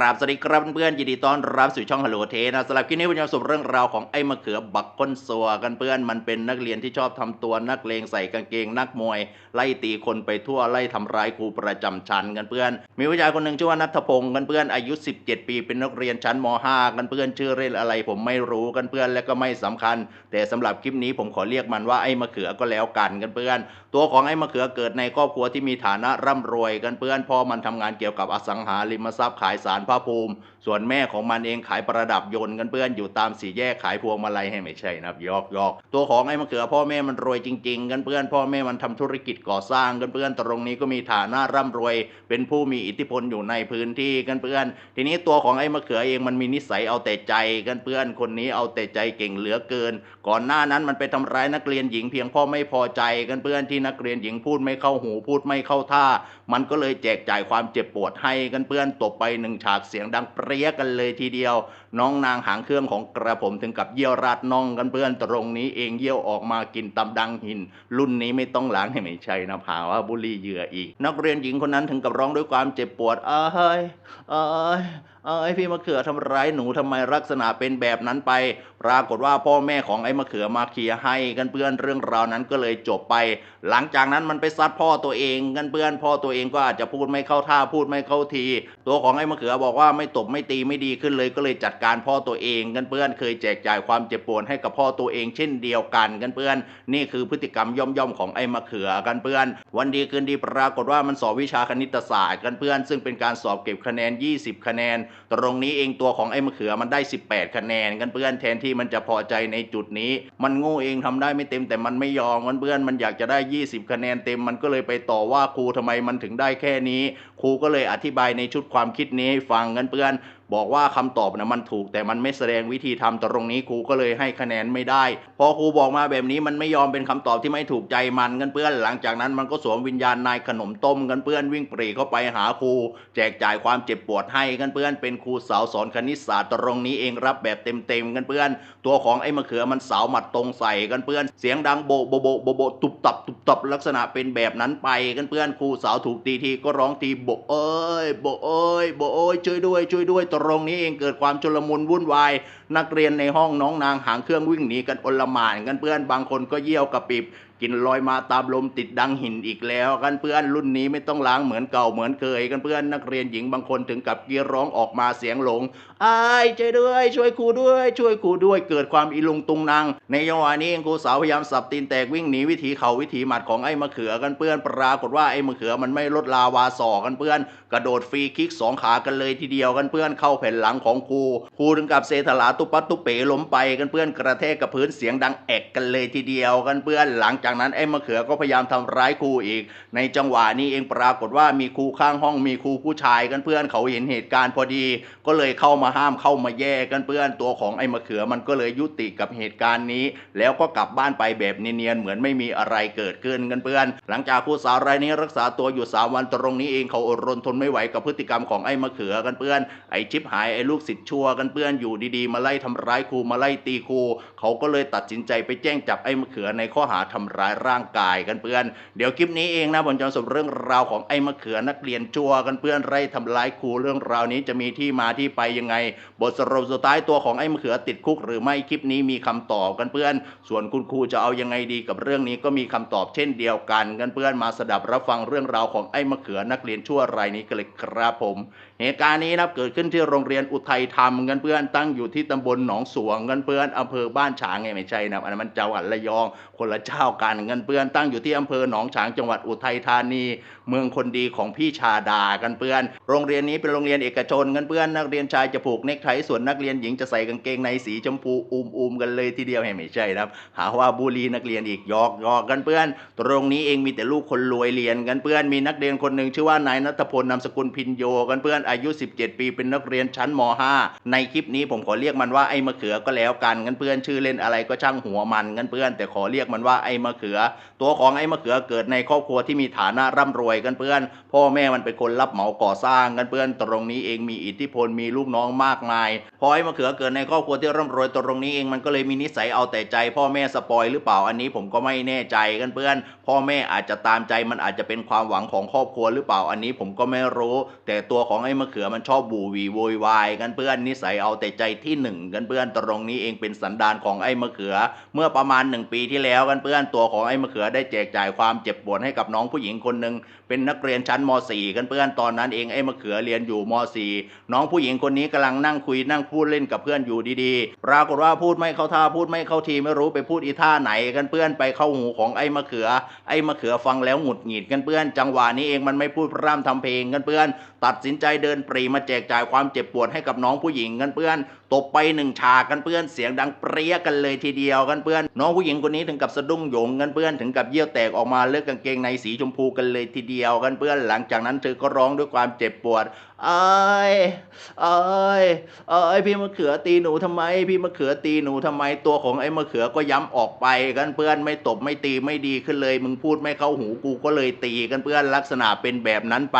ราบสวัสดีครับเพื่อนๆยินดีต้อนรับสู่ช่องฮัลโหลเทนะสำหรับคลิปนี้ผมจะสรุปเรื่องราวของไอ้มะเขือบักก้นสัวกันเพื่อนมันเป็นนักเรียนที่ชอบทำตัวนักเลงใส่กางเกงนักมวย ไล่ตีคนไปทั่วไล่ทำร้ายครูประจำชั้นกันเพื่อน มีผู้ชายคนหนึ่งชื่อว่านัทพงศ์กันเพื่อนอายุ 17 ปีเป็นนักเรียนชั้นม .5 กันเพื่อนชื่อเล่นอะไร ผมไม่รู้กันเพื่อนและก็ไม่สำคัญ แต่สำหรับคลิปนี้ผมขอเรียกมันว่าไอ้มะเขือก็แล้วกันกันเพื่อน ตัวของไอ้มะเขือเกิดในครอบครัวที่มีฐานะร่ำรวยกันเพื่อนพ่อมันทำงานเกี่ยวกับอสังหาริมทรัพย์ขายสารพระภูมิ ส่วนแม่ของมันเองขายประดับยนต์กันเพื่อนอยู่ตามสี่แยกขายพวงมาลัยให้ไม่ใช่นะครับยอกยอกตัวของไอ้มะเขือพ่อแม่มันรวยจริง ๆ กันเพื่อนพ่อแม่มันทำธุรกิจก่อสร้างกันเพื่อนตรงนี้ก็มีฐานะร่ำรวย เป็นผู้มีอิทธิพลอยู่ในพื้นที่กันเพื่อน ทีนี้ตัวของไอ้มะเขือเองมันมีนิสัยเอาแต่ใจกันเพื่อนคนนี้เอาแต่ใจเก่งเหลือเกิน ก่อนหน้านั้นมันไปทำร้ายนักเรียนหญิงเพียงพ่อไม่พอใจกันเพื่อนที่นักเรียนหญิงพูดไม่เข้าหูพูดไม่เข้าท่า มันก็เลยแจกจ่ายความเจ็บปวดให้กันเพื่อนตบไปหนึ่งฉาากเสียงดังเปรี้ยกันเลยทีเดียว น้องนางหางเครื่องของกระผมถึงกับเยี่ยวราดน่องกันเพื่อนตรงนี้เองเยี่ยวออกมากินตำดังหิน รุ่นนี้ไม่ต้องล้างให้ไม่ใช่นะพาว่าบุรีเหยื่ออีก นักเรียนหญิงคนนั้นถึงกับร้องด้วยความเจ็บปวดเอ้ยเอ้ยเอ้ยพี่มะเขือทำร้ายหนูทำไมลักษณะเป็นแบบนั้นไป ปรากฏว่าพ่อแม่ของไอ้มะเขือมาเคลียร์ให้กันเพื่อนเรื่องราวนั้นก็เลยจบไป หลังจากนั้นมันไปซัดพ่อตัวเองกันเพื่อนพ่อตัวเองก็อาจจะพูดไม่เข้าท่าพูดไม่เข้าที ตัวของไอ้มะเขือบอกว่าไม่ตบไม่ตีไม่ดีขึ้นเลยก็เลยจัดการพ่อตัวเองกันเพื่อนเคยแจกจ่ายความเจ็บปวดให้กับพ่อตัวเองเช่นเดียวกันกันเพื่อนนี่คือพฤติกรรมย่อมๆของไอ้มะเขือกันเพื่อน วันดีคืนดีปรากฏว่ามันสอบวิชาคณิตศาสตร์กันเพื่อน ซึ่งเป็นการสอบเก็บคะแนน 20 คะแนน ตรงนี้เองตัวของไอ้มะเขือมันได้ 18 คะแนนกันเพื่อนแทนที่มันจะพอใจในจุดนี้ มันโง่เองทำได้ไม่เต็มแต่มันไม่ยอมกันเพื่อนมันอยากจะได้ 20 คะแนนเต็มมันก็เลยไปต่อว่าครูทำไมมันถึงได้แค่นี้ ครูก็เลยอธิบายในชุดความคิดนี้ให้ฟังกันเพื่อนบอกว่าคำตอบนะมันถูก แต่มันไม่แสดงวิธีทำตรงนี้ครูก็เลยให้คะแนนไม่ได้ พอครูบอกมาแบบนี้มันไม่ยอมเป็นคำตอบที่ไม่ถูกใจมันกันเพื่อน หลังจากนั้นมันก็สวมวิญญาณนายขนมต้มกันเพื่อนวิ่งปรีเข้าไปหาครูแจกจ่ายความเจ็บปวดให้กันเพื่อน เป็นครูสาวสอนคณิตศาสตร์ตรงนี้เองรับแบบเต็มๆกันเพื่อน ตัวของไอ้มะเขือมันสาวหมัดตรงใส่กันเพื่อน เสียงดังโบโบโบโบโบตุบตับตุบตับลักษณะเป็นแบบนั้นไปกันเพื่อนครูสาวถูกตีทีก็ร้องทีโบเอ้ยโบเอ้ยโบเอ้ยช่วยด้วยช่วยด้วยตรงนี้เองเกิดความชุลมุนวุ่นวาย นักเรียนในห้องน้องนางหางเครื่องวิ่งหนีกันอลหม่านกันเพื่อนบางคนก็เยี่ยวกระปิบ กินลอยมาตามลมติดดังหินอีกแล้ว กันเพื่อนรุ่นนี้ไม่ต้องล้างเหมือนเก่าเหมือนเคย กันเพื่อนนักเรียนหญิงบางคนถึงกับกรีดร้องออกมาเสียงหลงอายช่วยด้วย ช่วยครูด้วย ช่วยครูด้วยเกิดความอีลุงตุงนางในจังหวะนี้ครูสาวพยายามสับตีนแตกวิ่งหนีวิถีเขาวิถีหมัดของไอ้มะเขือกันเพื่อนปรากฏว่าไอ้มะเขือมันไม่ลดลาวาสอกันเพื่อน กระโดดฟรีคิกสองขากันเลยทีเดียวกันเพื่อนเข้าแผ่นหลังของครูครูถึงกับเซถลาตุปัตตุเป๋ล้มไปกันเพื่อนกระแทกกับพื้นเสียงดังแอกกันเลยทีเดียวกันเพื่อนหลังจากากนั้นไอ้มะเขือก็พยายามทำร้ายครูอีก ในจังหวะนี้เองปรากฏว่ามีครูข้างห้องมีครูผู้ชายกันเพื่อนเขาเห็นเหตุการณ์พอดี ก็เลยเข้ามาห้ามเข้ามาแยกกันเพื่อนตัวของไอ้มะเขือมันก็เลยยุติกับเหตุการณ์นี้ แล้วก็กลับบ้านไปแบบเนียนๆเหมือนไม่มีอะไรเกิดขึ้นกันเพื่อน หลังจากครูสาวรายนี้รักษาตัวอยู่สามวันตรงนี้เองเขาอดรนทนไม่ไหวกับพฤติกรรมของไอ้มะเขือกันเพื่อนไอ้ชิปหายไอ้ลูกศิษย์ชั่วกันเพื่อนอยู่ดีๆ มาไล่ทำร้ายครูมาไล่ตีครูเขาก็เลยตัดสินใจไปแจ้งจับไอ้มะเขือในข้อหาทำร้ายร่างกายกันเพื่อน เดี๋ยวคลิปนี้เองนะผมจะสรุปเรื่องราวของไอ้มะเขือนักเรียนชั่วกันเพื่อนไล่ทำร้ายครูเรื่องราวนี้จะมีที่มาที่ไปยังไง บทสรุปสุดท้ายตัวของไอ้มะเขือติดคุก หรือไม่คลิปนี้มีคำตอบกันเพื่อน ส่วนคุณครูจะเอายังไงดีกับเรื่องนี้ก็มีคำตอบเช่นเดียวกันกันเพื่อนมาสดับรับฟังเรื่องราวของไอ้มะเขือนักเรียนชั่วรายนี้กันเลยครับผมเหตุการณ์นี้นะครับเกิดขึ้นที่โรงเรียนอุทัยธรรมกันเพื่อนตั้งอยู่ที่ตำบลหนองสวงกันเพื่อนอำเภอบ้านฉางไงไม่ใช่นะอันนั้นมันจังหวัดระยองคนละเจ้ากันกันเพื่อนตั้งอยู่ที่อำเภอหนองฉางจังหวัดอุทัยธานี เมืองคนดีของพี่ชาดากันเพื่อน โรงเรียนนี้เป็นโรงเรียนเอกชนกันเพื่อนนักเรียนชายจะผูกเนคไทส่วนนักเรียนหญิงจะใส่กางเกงในสีชมพูอุ้มๆกันเลยทีเดียวไม่ใช่นะครับ หาว่าบูลีนักเรียนอีกยอกยอกกันเพื่อน ตรงนี้เองมีแต่ลูกคนรวยเรียนกันเพื่อนมีนักเรียนคนหนึ่งชื่อว่านายนัทพลนามสกุลพินโยกันเพื่อนอายุ 17 ปีเป็นนักเรียนชั้นม .5 ในคลิปนี้ผมขอเรียกมันว่าไอ้มะเขือก็แล้วกันกันเพื่อนชื่อเล่นอะไรก็ช่างหัวมันกันเพื่อน แต่ขอเรียกมันว่าไอ้มะเขือ ตัวของไอ้มะเขือเกิดในครอบครัวที่มีฐานะร่ำรวยกันเพื่อน พ่อแม่มันเป็นคนรับเหมาก่อสร้างกันเพื่อนตรงนี้เองมีอิทธิพลมีลูกน้องมากมายพอไอ้มะเขือเกิดในครอบครัวที่ร่ำรวยตรงนี้เองมันก็เลยมีนิสัยเอาแต่ใจ พ่อแม่สปอยหรือเปล่าอันนี้ผมก็ไม่แน่ใจกันเพื่อน พ่อแม่อาจจะตามใจมันอาจจะเป็นความหวังของครอบครัวหรือเปล่าอันนี้ผมก็ไม่รู้ แต่ตัวของไอ้มะเขือมันชอบบูวีโวยวายกันเพื่อนนิสัยเอาแต่ใจที่หนึ่งกันเพื่อนตรงนี้เองเป็นสันดานของไอ้มะเขือ เมื่อประมาณหนึ่งปีที่แล้วกันเพื่อนตัวของไอ้มะเขือได้แจกจ่ายความเจ็บปวดให้กับน้องผู้หญิงคนหนึ่งเป็นนักเรียนชั้นม .4 กันเพื่อนตอนนั้นเองไอ้มะเขือเรียนอยู่ม .4 น้องผู้หญิงคนนี้กำลังนั่งคุยนั่งพูดเล่นกับเพื่อนอยู่ดีๆ ปรากฏว่าพูดไม่เข้าท่าพูดไม่เข้าทีไม่รู้ไปพูดอีท่าไหนกันเพื่อนไปเข้าหูของไอ้มะเขือ ไอ้มะเขือฟังแล้วหงุดหงิดกันเพื่อน จังหวะนี้เองมันไม่พูดพร่ำทำเพลงกันเพื่อน ตัดสินใจเดินปรีมาแจกจ่ายความเจ็บปวดให้กับน้องผู้หญิงกันเพื่อนตบไปหนึ่งฉากกันเพื่อนเสียงดังเปรี้ยกันเลยทีเดียวกันเพื่อน น้องผู้หญิงคนนี้ถึงกับสะดุ้งโหยงกันเพื่อนถึงกับเยี่ยวแตกออกมาเลือกกางเกงในสีชมพูกันเลยทีเดียวกันเพื่อนหลังจากนั้นเธอก็ร้องด้วยความเจ็บปวดเอ้ยเอ้ยเอ้ยพี่มะเขือตีหนูทำไม พี่มะเขือตีหนูทำไมตัวของไอ้มะเขือก็ย้ำออกไปกันเพื่อนไม่ตบไม่ตีไม่ดีขึ้นเลย มึงพูดไม่เข้าหูกูก็เลยตีกันเพื่อนลักษณะเป็นแบบนั้นไป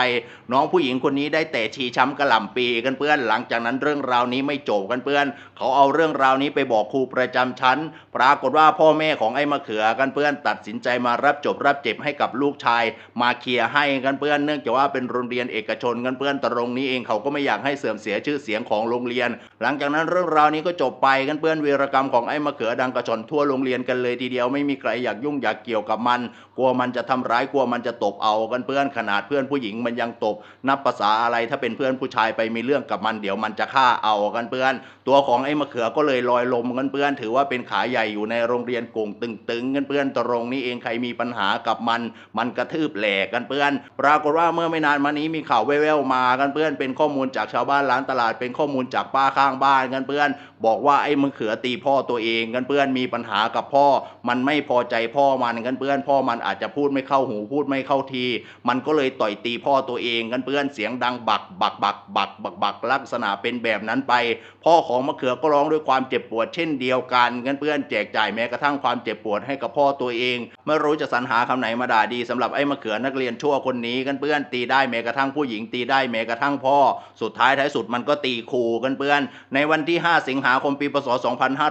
น้องผู้หญิงคนนี้ได้แต่ชีช้ำกระหล่ำปีกันเพื่อนหลังจากนั้นเรื่องราวนี้ไม่จบกันเพื่อน เขาเอาเรื่องราวนี้ไปบอกครูประจำชั้น ปรากฏว่าพ่อแม่ของไอ้มะเขือกันเพื่อนตัดสินใจมารับจบรับเจ็บให้กับลูกชาย มาเคลียร์ให้กันเพื่อนเนื่องจากว่าเป็นโรงเรียนเอกชนกันเพื่อนตรงนี้เองเขาก็ไม่อยากให้เสื่อมเสียชื่อเสียงของโรงเรียน หลังจากนั้นเรื่องราวนี้ก็จบไปกันเพื่อนวีรกรรมของไอ้มะเขือดังกระชอนทั่วโรงเรียนกันเลยทีเดียวไม่มีใครอยากยุ่งอยากเกี่ยวกับมัน กลัวมันจะทำร้ายกลัวมันจะตบเอากันเพื่อนขนาดเพื่อนผู้หญิงมันยังตบ นับภาษาอะไรถ้าเป็นเพื่อนผู้ชายไปมีเรื่องกับมันเดี๋ยวมันจะฆ่าเอากันเพื่อน ตัวของไอ้มะเขือก็เลยลอยลมกันเพื่อน ถือว่าเป็นขาใหญ่อยู่ในโรงเรียนโกงตึงๆกันเพื่อนตรงนี้เองใครมีปัญหากับมัน มันกระทืบแหลกกันเพื่อน ปรากฏว่าเมื่อไม่นานมานี้มีข่าวแว่วๆมากันเพื่อนเป็นข้อมูลจากชาวบ้านร้านตลาดเป็นข้อมูลจากป้าข้างบ้านกันเพื่อน บอกว่าไอ้มะเขือตีพ่อตัวเองกันเพื่อนมีปัญหากับพ่อ มันไม่พอใจพ่อมันกันเพื่อนพ่อมันอาจจะพูดไม่เข้าหูพูดไม่เข้าที มันก็เลยต่อยตีพ่อตัวเองกันเพื่อนเสียงดังบักบักบักบักบักบักลักษณะเป็นแบบนั้นไป พ่อของมะเขือก็ร้องด้วยความเจ็บปวดเช่นเดียวกันกันเพื่อนแจกจ่ายแม้กระทั่งความเจ็บปวดให้กับพ่อตัวเองไม่รู้จะสรรหาคำไหนมาด่าดีสำหรับไอ้มะเขือนักเรียนชั่วคนนี้กันเพื่อนตีได้แม้กระทั่งผู้หญิงตีได้แม้กระทั่งพ่อ สุดท้ายท้ายสุดมันก็ตีครูกันเพื่อน ในวันที่ 5 สิงหาคมปีพศ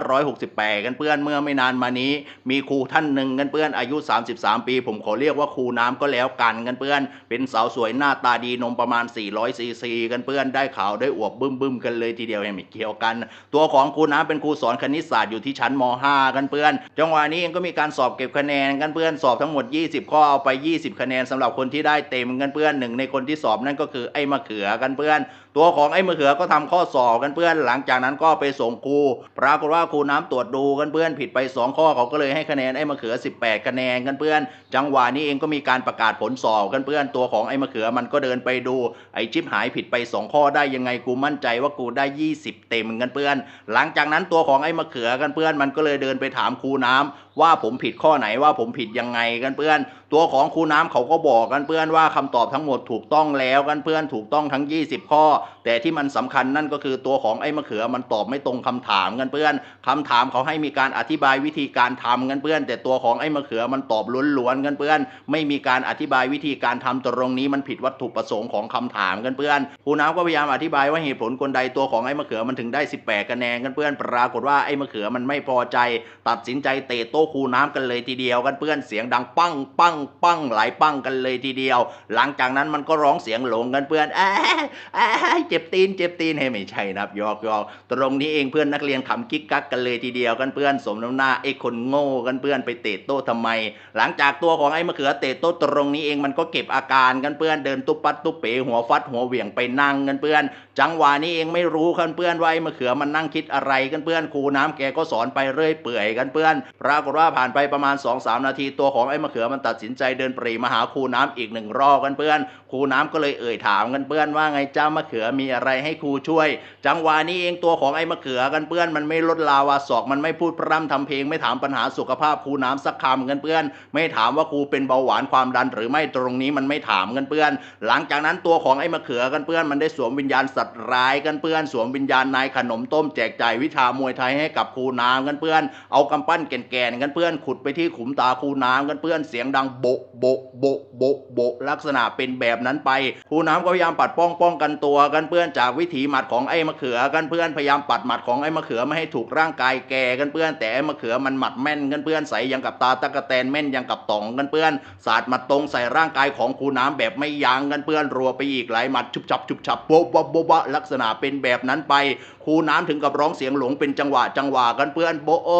2568 กันเพื่อนเมื่อไม่นานมานี้ มีครูท่านหนึ่งกันเพื่อนอายุ 33 ปี ผมขอเรียกว่าครูน้ำก็แล้วกันกันเพื่อน เป็นสาวสวยหน้าตาดีนมประมาณ 400ซีซีกันเพื่อนได้ข่าวได้อวบบึ้มบึ้มๆกันเลยทีเดียวยังไม่เกี่ยวกัน ตัวของครูน้ำเป็นครูสอนคณิตศาสตร์อยู่ที่ชั้นม .5 กันเพื่อน จังหวะนี้เองก็มีการสอบเก็บคะแนนกันเพื่อนสอบทั้งหมด 20 ข้อเอาไป 20 คะแนนสำหรับคนที่ได้เต็มกันเพื่อนหนึ่งในคนที่สอบนั่นก็คือไอ้มะเขือกันเพื่อน ตัวของไอ้มะเขือก็ทำข้อสอบกันเพื่อนหลังจากนั้นก็ไปส่งครูปรากฏว่าครูน้ำตรวจดูกันเพื่อนผิดไป 2 ข้อเขาก็เลยให้คะแนนไอ้มะเขือ 18 คะแนนกันเพื่อน จังหวะนี้เองก็มีการประกาศผลสอบกันเพื่อนตัวของไอ้มะเขือมันก็เดินไปดู ไอ้ชิปหายผิดไป 2 ข้อได้ยังไงกูมั่นใจว่ากูได้ 20 เต็มกันเพื่อน หลังจากนั้นตัวของไอ้มะเขือกันเพื่อนมันก็เลยเดินไปถามครูน้ำว่าผมผิดข้อไหนว่าผมผิดยังไงกันเพื่อนตัวของครูน้ำเขาก็บอกกันเพื่อนว่าคำตอบทั้งหมดถูกต้องแล้วกันเพื่อนถูกต้องทั้ง 20 ข้อ แต่ที่มันสำคัญนั่นก็คือตัวของไอ้มะเขือมันตอบไม่ตรงคำถามกันเพื่อนคำถามเขาให้มีการอธิบายวิธีการทำกันเพื่อน แต่ตัวของไอ้มะเขือมันตอบล้วนๆกันเพื่อน ไม่มีการอธิบายวิธีการทำตรงนี้มันผิดวัตถุประสงค์ของคำถามกันเพื่อนครูน้ำก็พยายามอธิบายว่าเหตุผลคนใดตัวของไอ้มะเขือมันถึงได้ 18คะแนนกันเพื่อน ปรากฏว่าไอ้มะเขือมันไม่พอใจ ตัดสินใจเตะโต๊ะครูน้ำกันเลยทีเดียวกันเพื่อนเสียงดังปังปังปังหลายปังกันเลยทีเดียว หลังจากนั้นมันก็ร้องเสียงหลงกันเพื่อนแอะแอะเจ็บตีนเจ็บตีนให้ไม่ใช่นะครับยอกยอกตรงนี้เองเพื่อนนักเรียนขำกิ๊กกักกันเลยทีเดียวกันเพื่อนสมน้ำหน้าไอ้คนโง่กันเพื่อนไปเตะโต๊ะทำไม หลังจากตัวของไอ้มะเขือเตะโต๊ะตรงนี้เองมันก็เก็บอาการกันเพื่อนเดินตุ๊บปัดตุ๊บเป๋หัวฟัดหัวเหวี่ยงไปนั่งกันเพื่อน จังหวะนี้เองไม่รู้กันเพื่อนว่าไอ้มะเขือมันนั่งคิดอะไรกันเพื่อนครูน้ำแกก็สอนไปเรื่อยเปื่อยกันเพื่อนปรากฏว่าผ่านไปประมาณ2-3นาทีตัวของไอ้มะเขือมันตัดสินใจเดินปรีมาหาครูน้ำอีกหนึ่งรอบกันเพื่อนครูน้ำก็เลยเอ่ยถามกันเพื่อนว่าไงจ้ามะเขือมีอะไรให้ครูช่วย จังหวะนี้เองตัวของไอ้มะเขือกันเพื่อนมันไม่ลดลาวาศอกมันไม่พูดพร่ำทำเพลงไม่ถามปัญหาสุขภาพครูน้ำสักคำกันเพื่อน ไม่ถามว่าครูเป็นเบาหวานความดันหรือไม่ตรงนี้มันไม่ถามกันเพื่อน หลังจากนั้นตัวของไอ้มะเขือกันเพื่อนมันได้สวมวิญญาณสัตว์ร้ายกันเพื่อน สวมวิญญาณนายขนมต้มแจกจ่ายวิชามวยไทยให้กับครูน้ำกันเพื่อน เอากำปั้นแก่นๆกันเพื่อนขุดไปที่ขุมตาครูน้ำกันเพื่อนเสียงดังโบะโบะโบะโบะโบะลักษณะเป็นแบบนั้นไปครูน้ำก็พยายามปัดป้องป้องกันตัวกันเพื่อนจากวิถีหมัดของไอ้มะเขือกันเพื่อนพยายามปัดหมัดของไอ้มะเขือไม่ให้ถูกร่างกายแก่กันเพื่อนแต่ไอ้มะเขือมันหมัดแม่นกันเพื่อนใส่ยังกับตาตะกะแตนแม่นยังกับตองกันเพื่อนสาดหมัดตรงใส่ร่างกายของครูน้ำแบบไม่ยั้งกันเพื่อนรัวไปอีกหลายหมัดชุบฉับชุบฉับโบ๊ะโบ๊ะโบ๊ะลักษณะเป็นแบบนั้นไปครูน้ำถึงกับร้องเสียงหลงเป็นจังหวะจังหวะกันเพื่อนโบโอ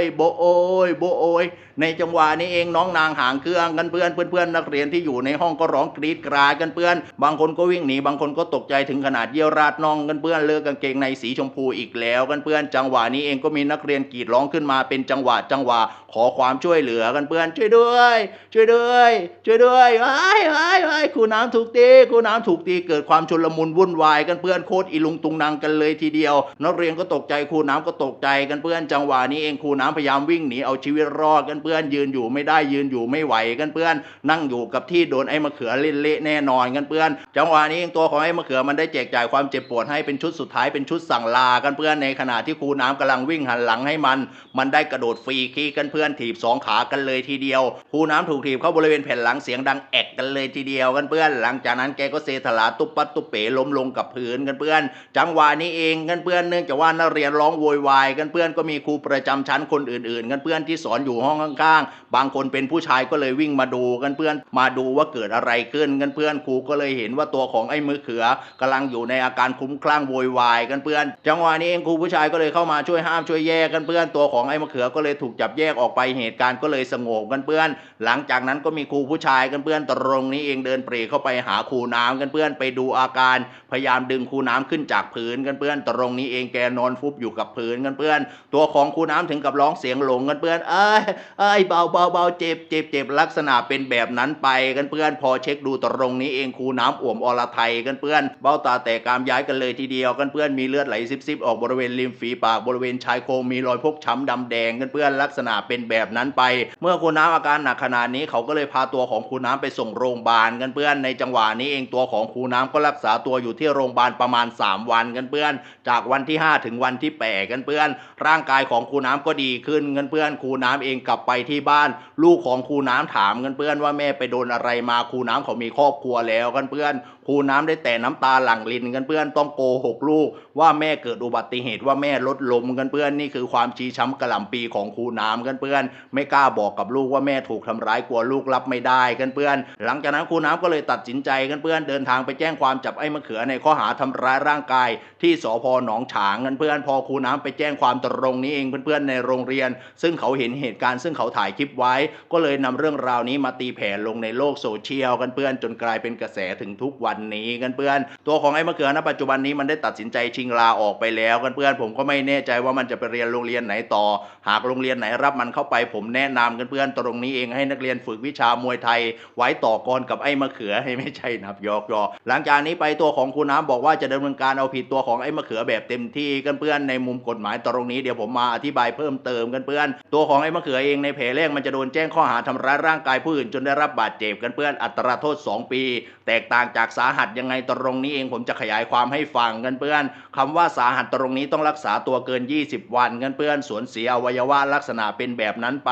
ยโบโอยโบโอยในจังหวะนี้เองน้องนางหางเครื่องกันเพื่อนเพื่อนเพื่อนนักเรียนที่อยู่ในห้องก็ร้องกรีดกราดกันเพื่อน บางคนก็วิ่งหนีบางคนก็ตกใจถึงขนาดเยี่ยวราดนองกันเพื่อนเลือกกางเกงในสีชมพูอีกแล้วกันเพื่อนจังหวะนี้เองก็มีนักเรียนกรีดร้องขึ้นมาเป็นจังหวะจังหวะขอความช่วยเหลือกันเพื่อนช่วยด้วย ช่วยด้วย ช่วยด้วยไอ้ไอ้ไอ้ครูน้ำถูกตีครูน้ำถูกตีเกิดความชุลมุนวุ่นวายกันเพื่อนโคตรอีลุงตุงนางกันเลยทีเดียว นักเรียนก็ตกใจครูน้ำก็ตกใจกันเพื่อนจังหวะนี้เองครูน้ำพยายามวิ่งหนีเอาชีวิตรอดกันเพื่อนยืนอยู่ไม่ได้ยืนอยู่ไม่ไหวกันเพื่อน นั่งอยู่กับที่โดนไอ้มะเขือเล่นเละแน่นอนกันเพื่อน จังหวะนี้เองตัวของไอ้มะเขือมันได้แจกจ่ายความเจ็บปวดให้เป็นชุดสุดท้ายเป็นชุดสั่งลากันเพื่อนในขณะที่ครูน้ำกำลังวิ่งหันหลังให้มัน มันได้กระโดดฟรีคีกันเพื่อนถีบสองขากันเลยทีเดียวครูน้ำถูกถีบเข้าบริเวณแผ่นหลังเสียงดังแอกกันเลยทีเดียวกันเพื่อน หลังจากนั้นแกก็เซถลาตุบปัดตุบเป๋ล้มลงกับพื้นกันเพื่อน จังหวะนี้เองกันเพื่อนเนื่องจากว่านักเรียนร้องโวยวายกันเพื่อนก็มีครูประจำชั้นคนอื่นๆ กันเพื่อนที่สอนอยู่ห้องข้างๆ บางคนเป็นผู้ชายก็เลยวิ่งมาดูกันเพื่อน มาดูว่าเกิดอะไรขึ้นกันเพื่อนครูก็เลยเห็นว่าตัวของไอ้มือเขือกำลังอยู่ในอาการคุ้มคลั่งโวยวายกันเพื่อน จังหวะนี้เองครูผู้ชายก็เลยเข้ามาช่วยห้ามช่วยแยกกันเพื่อนตัวของไอ้มะเขือก็เลยถูกจับแยกออกไปเหตุการณ์ก็เลยสงบกันเพื่อน หลังจากนั้นก็มีครูผู้ชายกันเพื่อนตรงนี้เองเดินปรีเข้าไปหาครูน้ำกันเพื่อนไปดูอาการพยายามดึงครูน้ำขึ้นจากพื้นกันเพื่อน ตรงนี้เองแกนอนฟุบอยู่กับพื้นกันเพื่อน ตัวของครูน้ำถึงกับร้องเสียงหลงกันเพื่อนเอ้ยเอ้ยเบาเบาเบาเจ็บเจ็บเจ็บลัักษณะเป็นแบบนั้นไปกันเพื่อนพอเช็คดูตรงนี้เองครูน้ำอ่วมอรไทยกันเพื่อนเบ้าตาแตกกามย้ายกันเลยทีเดียวกันเพื่อนมีเลือดไหลซิบๆออกบริเวณริมฝีปากบริเวณชายโครงมีรอยพกช้ำดำแดงกันเพื่อนลักษณะเป็นแบบนั้นไป เมื่อครูน้ำอาการหนักขนาดนี้เขาก็เลยพาตัวของครูน้ำไปส่งโรงพยาบาลกันเพื่อนในจังหวะนี้เองตัวของครูน้ำก็รักษาตัวอยู่ที่โรงพยาบาลประมาณ 3 วันกันเพื่อน จากวันที่ 5 ถึงวันที่8กันเพื่อน ร่างกายของครูน้ำก็ดีขึ้นกันเพื่อนครูน้ำเองกลับไปที่บ้าน ลูกของครูน้ำถามกันเพื่อนว่าแม่ไปโดนอะไรมาครูน้ำเขามีครอบครัวแล้วกันเพื่อน ครูน้ำได้แต่น้ำตาหลั่งลินกันเพื่อนต้องโกหกลูก ว่าแม่เกิดอุบัติเหตุว่าแม่ลดลมกันเพื่อนนี่คือความชี้ช้ำกระหล่ำปีของครูน้ำกันเพื่อน ไม่กล้าบอกกับลูกว่าแม่ถูกทำร้ายกลัวลูกรับไม่ได้กันเพื่อน หลังจากนั้นครูน้ำก็เลยตัดสินใจกันเพื่อนเดินทางไปแจ้งความจับไอ้มะเขือในข้อหาทำร้ายร่างกาย ที่สพหนองฉางกันเพื่อน พอครูน้ำไปแจ้งความตรงนี้เองเพื่อนๆในโรงเรียน ซึ่งเขาเห็นเหตุการณ์ซึ่งเขาถ่ายคลิปไว้ ก็เลยนำเรื่องราวนี้มาตีแผ่ลงในโลกโซเชียลกันเพื่อนจนกลายเป็นกระแสถึงทุกวันนี้กันเพื่อน ตัวของไอ้มะเขือณปัจจุบันนี้มันได้ตัดสินใจชิงลาออกไปแล้วกันเพื่อน ผมก็ไม่แน่ใจว่ามันจะไปเรียนโรงเรียนไหนต่อ หากโรงเรียนไหนรับมันเข้าไปผมแนะนำกันเพื่อนตรงนี้เองให้นักเรียนฝึกวิชามวยไทย ไว้ต่อกรกับไอ้มะเขือให้ไม่ใช่นับยอกยอหลังจากนี้ไปตัวของครูน้ำบอกว่าจะดำเนินการเอาผิดตัวของไอ้มะเขือแบบเต็มที่กันเพื่อนในมุมกฎหมายตรงนี้เดี๋ยวผมมาอธิบายเพิ่มเติมกันเพื่อน ตัวของไอ้มะเขือเองในแผลแรกมันจะโดนแจ้งข้อหาทำร้ายร่างกายผู้อื่นจนได้รับบาดเจ็บกันเพื่อนอัตราโทษ 2 ปี แตกต่างจากสาหัสยังไงตรงนี้เองผมจะขยายความให้ฟังกันเพื่อนคำว่าสาหัสตรงนี้ต้องรักษาตัวเกิน 20 วันกันเพื่อนสวนเสียอวัยวะลักษณะเป็นแบบนั้นไป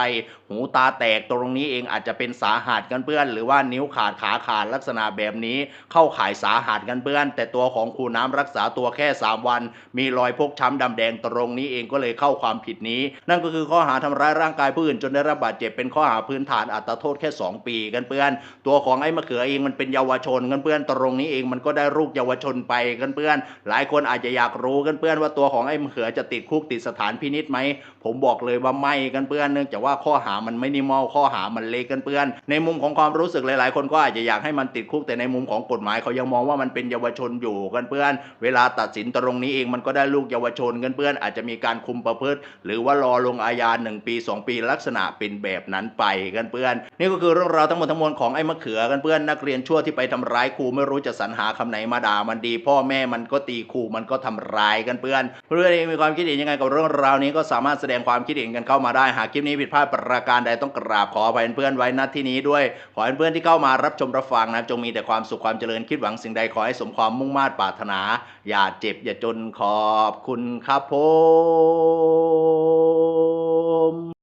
หูตาแตกตรงนี้เองอาจจะเป็นสาหัสกันเพื่อน หรือว่านิ้วขาดขาขาดลักษณะแบบนี้ เข้าข่ายสาหัสกันเพื่อน แต่ตัวของครูน้ำรักษาตัวแค่ 3 วัน มีรอยพกช้ำดำแดงตรงนี้เองก็เลยเข้าความผิดนี้ นั่นก็คือข้อหาทำร้ายร่างกายผู้อื่นจนได้รับบาดเจ็บเป็นข้อหาพื้นฐานอัตราโทษแค่ 2 ปีกันเพื่อน ตัวของไอ้มะเขือเองมันเป็นเยาวชนกันเพื่อนตรงนี้เองมันก็ได้ลูกเยาวชนไปกันเพื่อน หลายคนอาจจะอยากรู้กันเพื่อนว่าตัวของไอ้มะเขือจะติดคุกติดสถานพินิษไหมผมบอกเลยว่าไม่กันเพื่อนเนื่องจากว่าข้อหามันไม่นิมอลข้อหามันเล็กกันเพื่อน ในมุมของความรู้สึกหลาย ๆ คนก็อาจจะอยากให้มันติดคุกแต่ในมุมของกฎหมายเขายังมองว่ามันเป็นเยาวชนอยู่กันเพื่อน เวลาตัดสินตรงนี้เองมันก็ได้ลูกเยาวชนกันเพื่อน อาจจะมีการคุมประพฤติ หรือว่ารอลงอาญา1ปี 2 ปีลักษณะเป็นแบบนั้นไปกันเพื่อน นี่ก็คือเรื่องราวทั้งหมดทั้งมวลของไอ้มะเขือกันเพื่อนนักเรียนชั่วที่ไปทำร้ายครูไม่รูู้้จะสรรหาคำไหนมาด่ามันดี พ่อแม่มันก็ตีครูมันก็ทำร้ายกันเพื่อน เพื่อนเองมีความคิดเห็นยังไงกับเรื่องราวนี้ก็สามารถแสดงความคิดเห็นกันเข้ามาได้หากคลิปนี้ผิดพลาดประการใดต้องกราบขออภัยเพื่อนไว้ณที่นี้ด้วยขอให้เพื่อนที่เข้ามารับชมรับฟังนะจงมีแต่ความสุขความเจริญคิดหวังสิ่งใดขอให้สมความมุ่งมา่ปรารถนา อย่าเจ็บอย่าจนขอบคุณครับผม